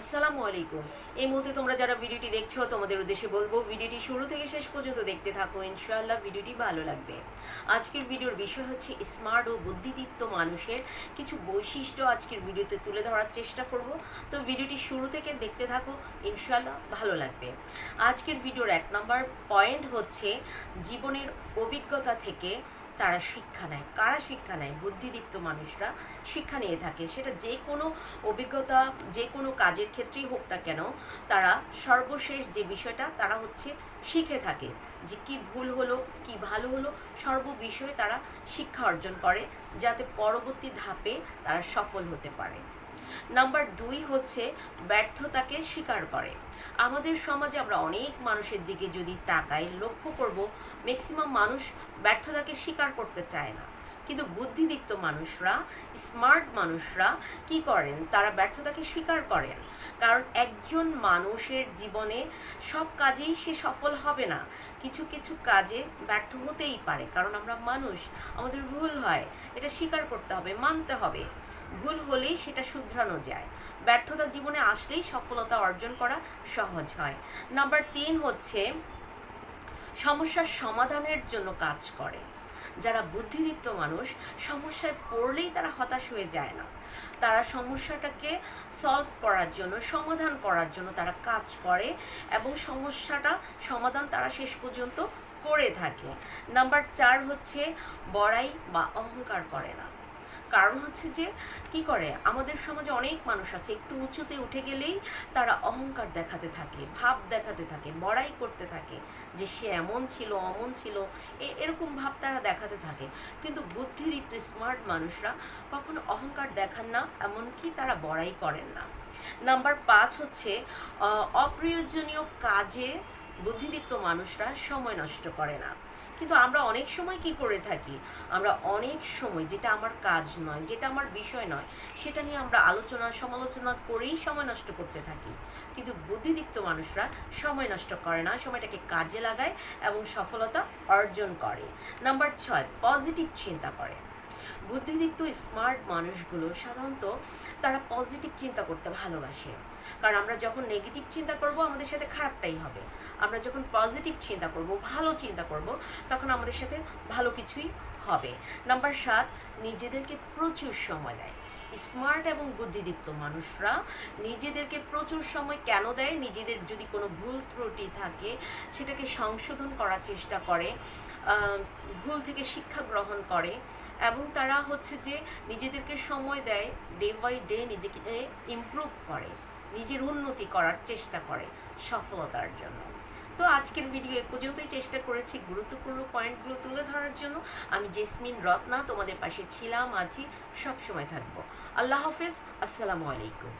আসসালামু আলাইকুম। এই মুহূর্তে তোমরা যারা ভিডিওটি দেখছ, তোমাদের উদ্দেশ্যে বলব, ভিডিওটি শুরু থেকে শেষ পর্যন্ত দেখতে থাকো, ইনশাআল্লাহ ভিডিওটি ভালো লাগবে। আজকের ভিডিওর বিষয় হচ্ছে স্মার্ট ও বুদ্ধিদীপ্ত মানুষের কিছু বৈশিষ্ট্য আজকের ভিডিওতে তুলে ধরার চেষ্টা করব। তো ভিডিওটি শুরু থেকে দেখতে থাকো, ইনশাআল্লাহ ভালো লাগবে। আজকের ভিডিওর এক নম্বর পয়েন্ট হচ্ছে জীবনের অভিজ্ঞতা থেকে তারা শিক্ষা নেয়। কারা শিক্ষা নেয়? বুদ্ধিদীপ্ত মানুষরা শিক্ষা নিয়ে থাকে। সেটা যে কোনো অভিজ্ঞতা, যে কোনো কাজের ক্ষেত্রেই হোক না কেন, তারা সর্বশেষ যে বিষয়টা, তারা হচ্ছে শিখে থাকে যে কি ভুল হলো, কি ভালো হলো সর্ব বিষয়ে তারা শিক্ষা অর্জন করে, যাতে পরবর্তী ধাপে তারা সফল হতে পারে। নাম্বার দুই হচ্ছে ব্যর্থতাকে স্বীকার করে। আমাদের সমাজে আমরা অনেক মানুষের দিকে যদি তাকাই, লক্ষ্য করব ম্যাক্সিমাম মানুষ ব্যর্থতাকে স্বীকার করতে চায় না। কিন্তু বুদ্ধিদীপ্ত মানুষরা স্মার্ট মানুষরা কি করেন? তারা ব্যর্থতাকে স্বীকার করেন। কারণ একজন মানুষের জীবনে সব কাজেই সে সফল হবে না। কিছু কিছু কাজে ব্যর্থ হতেই পারে। কারণ আমরা মানুষ, আমাদের ভুল হয়। এটা স্বীকার করতে হবে, মানতে হবে। ভুল হলেই সেটা শুধরানো যায়। ব্যর্থতা জীবনে আসলেই সফলতা অর্জন করা সহজ হয়। নাম্বার তিন হচ্ছে, সমস্যার সমাধানের জন্য কাজ করে। যারা বুদ্ধিদীপ্ত মানুষ, সমস্যায় পড়লেই তারা হতাশ হয়ে যায় না। তারা সমস্যাটাকে সলভ করার জন্য, সমাধান করার জন্য তারা কাজ করে এবং সমস্যাটা সমাধান তারা শেষ পর্যন্ত করে থাকে। নাম্বার চার হচ্ছে, বড়াই বা অহংকার করে না। কারণ হচ্ছে যে, কি করে? আমাদের সমাজে অনেক মানুষ আছে, একটু উঁচুতে উঠে গেলেই তারা অহংকার দেখাতে থাকে, ভাব দেখাতে থাকে বড়াই করতে থাকে যে সে এমন ছিল, অমন ছিল এরকম ভাব তারা দেখাতে থাকে। কিন্তু বুদ্ধিদীপ্ত স্মার্ট মানুষরা কখনো অহংকার দেখান না, এমনকি তারা বড়াই করেন না। নাম্বার পাঁচ হচ্ছে অপ্রয়োজনীয় কাজে বুদ্ধিদীপ্ত মানুষরা সময় নষ্ট করে না। কিন্তু আমরা অনেক সময় কি করে থাকি? আমরা অনেক সময়, যেটা আমার কাজ নয়, যেটা আমার বিষয় নয়, সেটা নিয়ে আমরা আলোচনা, সমালোচনা করেই সময় নষ্ট করতে থাকি। কিন্তু বুদ্ধিদীপ্ত মানুষরা সময় নষ্ট করে না, সময়টাকে কাজে লাগায় এবং সফলতা অর্জন করে। নাম্বার ছয়, পজিটিভ চিন্তা করে। বুদ্ধিদীপ্ত স্মার্ট মানুষগুলো সাধারণত তারা পজিটিভ চিন্তা করতে ভালোবাসে। কারণ আমরা যখন নেগেটিভ চিন্তা করব, আমাদের সাথে খারাপটাই হবে। আমরা যখন পজিটিভ চিন্তা করব, ভালো চিন্তা করব, তখন আমাদের সাথে ভালো কিছুই হবে। নাম্বার সাত, নিজেদেরকে প্রচুর সময় দেয়। স্মার্ট এবং বুদ্ধিদীপ্ত মানুষরা নিজেদেরকে প্রচুর সময় কেন দেয়? নিজেদের যদি কোনো ভুল ত্রুটি থাকে, সেটাকে সংশোধন করার চেষ্টা করে ভুল থেকে শিক্ষা গ্রহণ করে এবং তারা হচ্ছে যে নিজেদেরকে সময় দেয় ডে বাই ডে নিজেকে ইমপ্রুভ করে, নিজের উন্নতি করার চেষ্টা করে সফলতার জন্য। তো আজকের ভিডিও এ পর্যন্তই চেষ্টা করেছি গুরুত্বপূর্ণ পয়েন্টগুলো তুলে ধরার জন্য। আমি জেসমিন রত্না, তোমাদের পাশে ছিলাম আজই সবসময় থাকব। আল্লাহ হাফেজ, আসসালামু আলাইকুম।